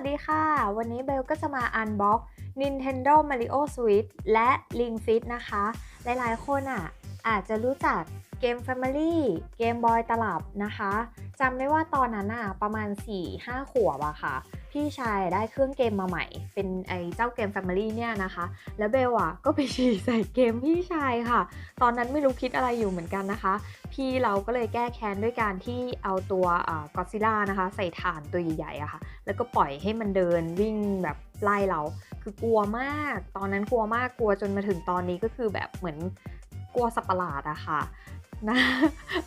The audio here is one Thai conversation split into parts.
วัสดีค่ะ วันนี้เบลก็จะมาอันบ็อก Nintendo Mario Switch และ Ring Fit นะคะ หลายๆ คนอะอาจจะรู้จักเกม Family เกมบอยตลับนะคะจำได้ว่าตอนนั้นอะประมาณ 4-5 ขวบอะค่ะ พี่ชายได้เครื่องเกมมาใหม่ เป็นไอเจ้าเกม Family เนี่ยนะคะ แล้วเบลอะก็ไปฉี่ใส่เกมพี่ชายค่ะ ตอนนั้นไม่รู้คิดอะไรอยู่เหมือนกันนะคะ พี่เราก็เลยแก้แค้นด้วยการที่เอาตัวก็ซิล่านะคะ ใส่ฐานตัวใหญ่ๆอะค่ะ แล้วก็ปล่อยให้มันเดินวิ่งแบบไล่เรา คือกลัวมาก ตอนนั้นกลัวมากกลัวจนมาถึงตอนนี้ก็คือแบบเหมือนกลัวสัปหลาดอะค่ะนะ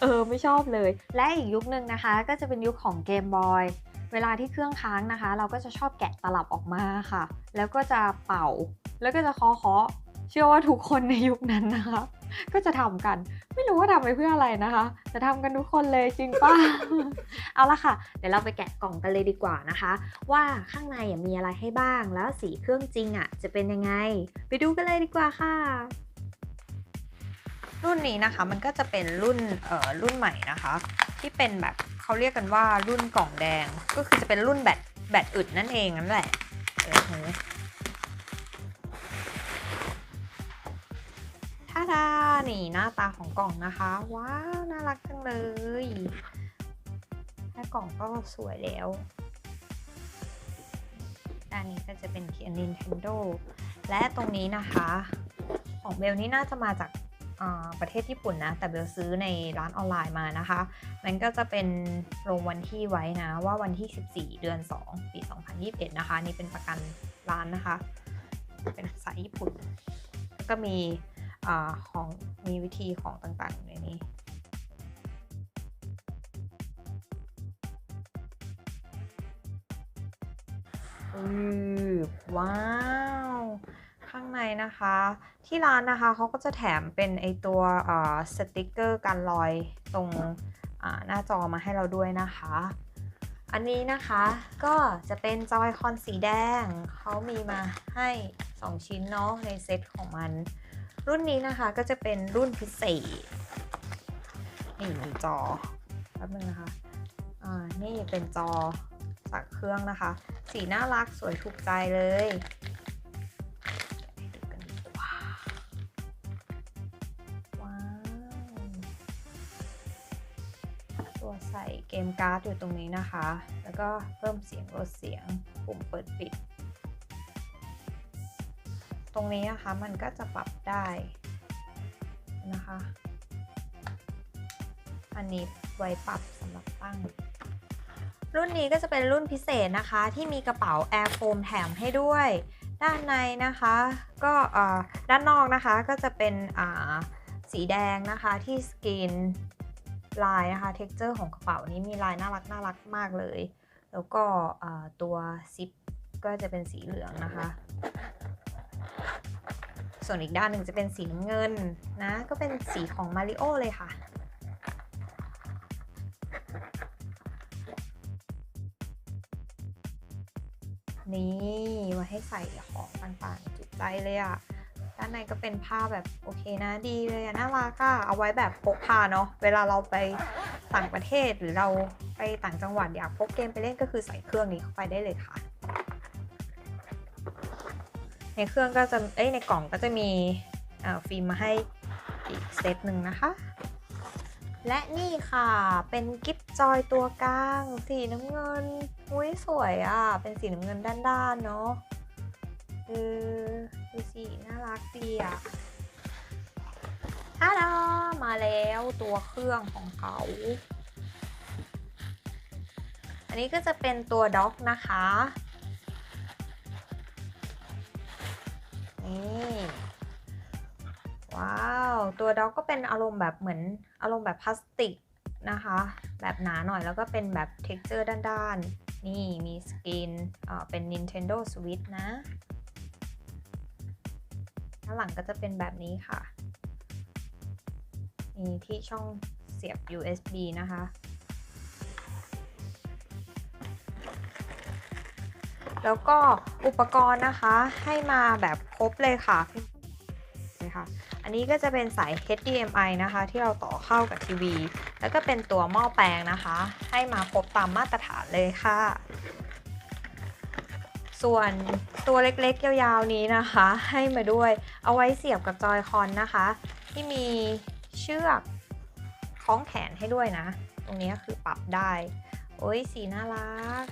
เออไม่ชอบเลย และอีกยุคนึงนะคะ ก็จะเป็นยุคของเกมบอย เวลาที่เครื่องค้างนะคะ เราก็จะชอบแกะตลับออกมาค่ะ แล้วก็จะเป่า แล้วก็จะเคาะเคาะเชื่อว่าทุกคนในยุคนั้นนะคะ ก็จะทำกัน ไม่รู้ว่าทำไปเพื่ออะไรนะคะแต่ทำกันทุกคนเลยจริงป่ะ เอาละค่ะ เดี๋ยวเราไปแกะกล่องกันเลยดีกว่านะคะ ว่าข้างในมีอะไรให้บ้าง แล้วสีเครื่องจริงอะ จะเป็นยังไง ไปดูกันเลยดีกว่าค่ะ รุ่นนี้นะคะมันก็จะเป็นรุ่นเอ่อรุ่นใหม่นะคะ ที่เป็นแบบ เขาเรียกกันว่ารุ่นกล่องแดง ก็คือจะเป็นรุ่นแบตแบตอึดนั่นเองนั่นแหละเออท่าดานี่หน้าตาของกล่องนะคะ ว้าว น่ารักจังเลยแค่กล่องก็สวยแล้วด้านนี้ก็จะเป็นเขียน Nintendo และตรงนี้นะคะ ของเบลนี่น่าจะมาจาก ประเทศญี่ปุ่นนะ แต่เบลซื้อในร้านออนไลน์มานะคะ มันก็จะเป็นลงวันที่ไว้นะ ว่าวันที่ 14 เดือน 2 ปี 2021 นะคะ นี่เป็นประกันร้านนะคะ เป็นภาษาญี่ปุ่น ก็มีอของมีวิธีของต่างๆในนี้อือว้าวางในนะคะ ที่ร้านนะคะเขาก็จะแถมเป็นไอตัวสติกเกอร์การลอยตรงหน้าจอมาให้เราด้วยนะคะ อันนี้นะคะก็จะเป็นจอยคอนสีแดง เขามีมาให้ 2 ชิ้นเนาะในเซตของมัน รุ่นนี้นะคะก็จะเป็นรุ่นพิเศษ นี่จอแป๊บนึงนะคะอ่านี่เป็นจอจากเครื่องนะคะ สีน่ารักสวยถูกใจเลย เกมการ์ดอยู่ตรงนี้นะคะ แล้วก็เพิ่มเสียงลดเสียง ปุ่มเปิดปิด ตรงนี้นะคะมันก็จะปรับได้นะคะ อันนี้ไว้ปรับสำหรับตั้ง รุ่นนี้ก็จะเป็นรุ่นพิเศษนะคะ ที่มีกระเป๋า Air Foam แถมให้ด้วย ด้านในนะคะ ก็ด้านนอกนะคะก็จะเป็นสีแดงนะคะที่สกรีน ลายนะคะเท็กเจอร์ของกระเป๋านี้มีลายน่ารักน่ารักมากเลย แล้วก็ตัวซิปก็จะเป็นสีเหลืองนะคะ ส่วนอีกด้านหนึ่งจะเป็นสีน้ำเงินนะ ก็เป็นสีของมาริโอเลยค่ะนี่มาให้ใส่ของต่างๆจุดใจเลยอะ่ะ ด้านในก็เป็นผ้าแบบโอเคนะดีเลยน่ารักอะเอาไว้แบบพกพาเนาะเวลาเราไปต่างประเทศหรือเราไปต่างจังหวัดอยากพกเกมไปเล่นก็คือใส่เครื่องนี้เข้าไปได้เลยค่ะ ในเครื่องก็จะเอ้ยในกล่องก็จะมีฟิล์มมาให้อีกเซตหนึ่งนะคะ และนี่ค่ะเป็นกิฟจอยตัวกลางสีน้ำเงินอุ้ยสวยอะ่ะ เป็นสีน้ำเงินด้านๆเนาะเออ ดูสิ น่ารักดีอะฮาดามาแล้วตัวเครื่องของเขา อันนี้ก็จะเป็นตัวด็อกนะคะ นี่ ว้าว ตัวด็อกก็เป็นอารมณ์แบบเหมือนอารมณ์แบบพลาสติกนะคะ แบบหนาหน่อยแล้วก็เป็นแบบเท็กเจอร์ด้านๆ นี่มีสกรีนเป็น Nintendo Switch นะ้างหลังก็จะเป็นแบบนี้ค่ะ มีที่ช่องเสียบ USB นะคะ แล้วก็อุปกรณ์นะคะให้มาแบบครบเลยค่ะนี่ค่ะ อันนี้ก็จะเป็นสาย HDMI นะคะ ที่เราต่อเข้ากับทีวี แล้วก็เป็นตัวหม้อแปลงนะคะ ให้มาครบตามมาตรฐานเลยค่ะ ส่วนตัวเล็กๆ ยาวๆนี้นะคะ ให้มาด้วยเอาไว้เสียบกับจอยคอนนะคะ ที่มีเชือกคล้องแขนให้ด้วยนะ ตรงนี้คือปรับได้ โอ้ยสีน่ารัก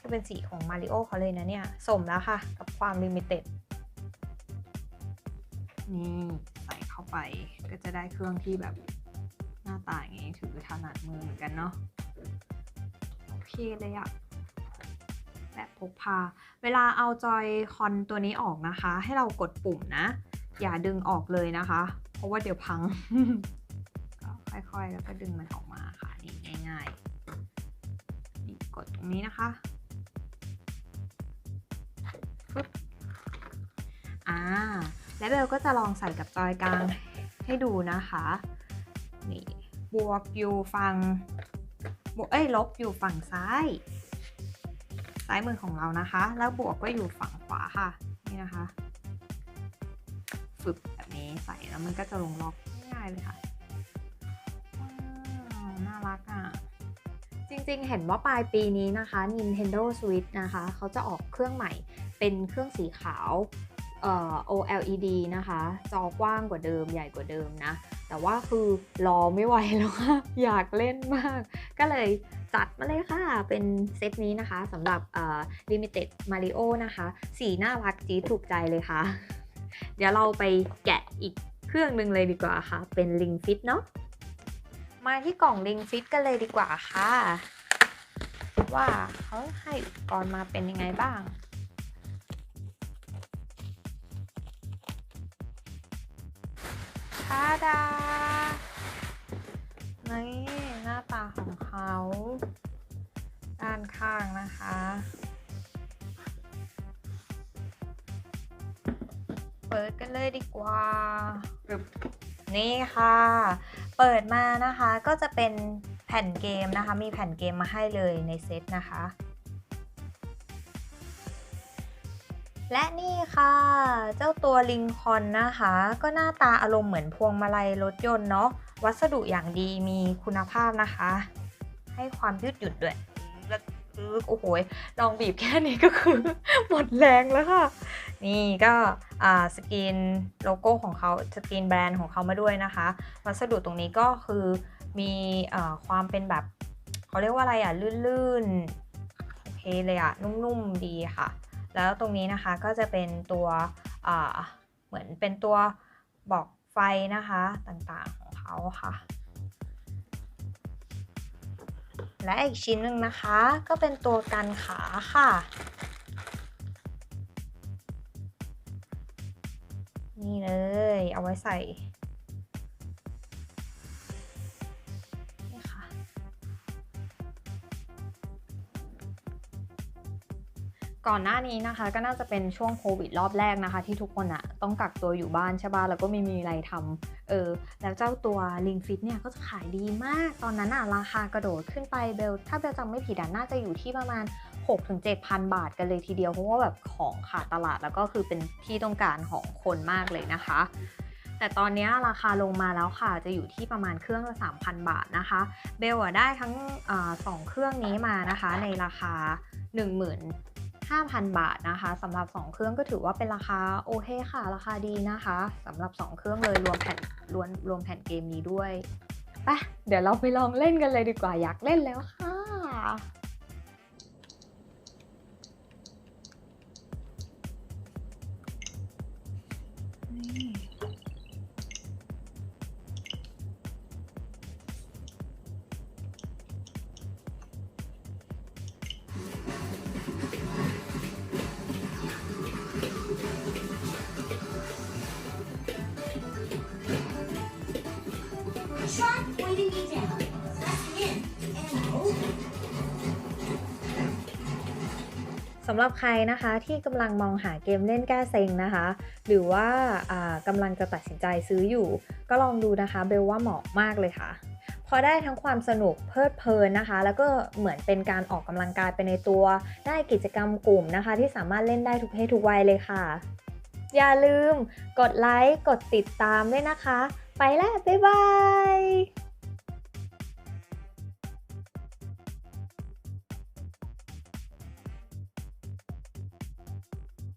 ก็เป็นสีของมาริโอเขาเลยนะเนี่ย สมแล้วค่ะ กับความลิมิเต็ดนี่ใส่เข้าไปก็จะได้เครื่องที่แบบหน้าตาอย่างนี้ถือถนัดมือเหมือนกันเนาะโอเคเลยอะ บบพกพา เวลาเอาจอยคอนตัวนี้ออกนะคะ ให้เรากดปุ่มนะ อย่าดึงออกเลยนะคะ เพราะว่าเดี๋ยวพังก็ค่อยๆ แล้วก็ดึงมันออกมาค่ะ นี่ง่ายๆนี่กดตรงนี้นะคะปึ๊บอ่า และเบลก็จะลองใส่กับจอยกลางให้ดูนะคะ นี่ บวกอยู่ฝั่งบวกเอ้ย ลบอยู่ฝั่งซ้าย ซ้ายมือของเรานะคะ แล้วบวกก็อยู่ฝั่งขวาค่ะ นี่นะคะฝึกแบบนี้ใส่แล้วมันก็จะลงล็อกง่ายเลยค่ะว้าวน่ารักอะ จริงๆ เห็นว่าปลายปีนี้นะคะ Nintendo Switch นะคะ เขาจะออกเครื่องใหม่เป็นเครื่องสีขาวเอ่อ OLED นะคะ จอกว้างกว่าเดิมใหญ่กว่าเดิมนะ แต่ว่าคือรอไม่ไหวแล้วค่ะ อยากเล่นมาก ก็เลย จัดมาเลยค่ะ เป็นเซตนี้นะคะสำหรับเอ่อ Limited Mario นะคะ สีน่ารักจีถูกใจเลยค่ะ เดี๋ยวเราไปแกะอีกเครื่องหนึ่งเลยดีกว่าค่ะ เป็น Ring Fit เนาะมาที่กล่อง Ring Fit กันเลยดีกว่าค่ะ ว่าเขาให้อุปกรณ์มาเป็นยังไงบ้างทาดานี่หน ตาของเขา ด้านข้างนะคะ เปิดกันเลยดีกว่าปึ๊บนี่ค่ะ เปิดมานะคะก็จะเป็นแผ่นเกมนะคะ มีแผ่นเกมมาให้เลยในเซตนะคะ และนี่ค่ะ เจ้าตัวลิงคอนนะคะ ก็หน้าตาอารมณ์เหมือนพวงมาลัยรถยนต์เนาะ วัสดุอย่างดีมีคุณภาพนะคะ ให้ความยืดหยุ่นด้วยแล้วโอ้โหลองบีบแค่นี้ก็คือ หมดแรงแล้วค่ะ นี่ก็สกรีนโลโก้ของเขาสกรีนแบรนด์ของเขามาด้วยนะคะ วัสดุตรงนี้ก็คือมีเอ่อความเป็นแบบเขาเรียกว่าอะไรอะ ลื่นๆ โอเคเลยอะ นุ่มๆ ดีค่ะ แล้วตรงนี้นะคะก็จะเป็นตัวเหมือนเป็นตัวบอกไฟนะคะต่างๆของ เขาค่ะ และอีกชิ้นหนึ่งนะคะก็เป็นตัวกันขาค่ะ นี่เลย เอาไว้ใส่ก่อนหน้านี้นะคะก็น่าจะเป็นช่วงโควิดรอบแรกนะคะ ที่ทุกคนอะต้องกักตัวอยู่บ้านใช่ป่ะแล้วก็ไม่มีอะไรทำ เออแล้วเจ้าตัว Ring Fit เนี่ยก็จะขายดีมาก ตอนนั้นอะราคากระโดดขึ้นไปเบลถ้าเบลจำไม่ผิดน่าจะอยู่ที่ประมาณ 6-7,000 บาทกันเลยทีเดียวเพราะว่าแบบของขาดตลาดแล้วก็คือเป็นที่ต้องการของคนมากเลยนะคะแต่ตอนนี้ราคาลงมาแล้วค่ะ จะอยู่ที่ประมาณเครื่องละ 3,000 บาทนะคะ เบลอะได้ทั้งอสองเครื่องนี้มานะคะ ในราคา 5,000 บาทนะคะสำหรับ 2 เครื่องก็ถือว่าเป็นราคาโอเคค่ะ ราคาดีนะคะสำหรับ 2 เครื่องเลยรวมแผ่นรวมรวมแผ่นเกมนี้ด้วยไปเดี๋ยวเราไปลองเล่นกันเลยดีกว่าอยากเล่นแล้วค่ะ สำหรับใครนะคะที่กำลังมองหาเกมเล่นแก้เซ็งนะคะ หรือว่ากำลังจะตัดสินใจซื้ออยู่ ก็ลองดูนะคะเบลว่าเหมาะมากเลยค่ะพอได้ทั้งความสนุกเพลิดเพลินนะคะ แล้วก็เหมือนเป็นการออกกำลังกายไปในตัว ได้กิจกรรมกลุ่มนะคะ ที่สามารถเล่นได้ทุกเพศทุกวัยเลยค่ะ อย่าลืมกดไลค์ กดติดตามด้วยนะคะ ไปแล้ว บ๊ายบาย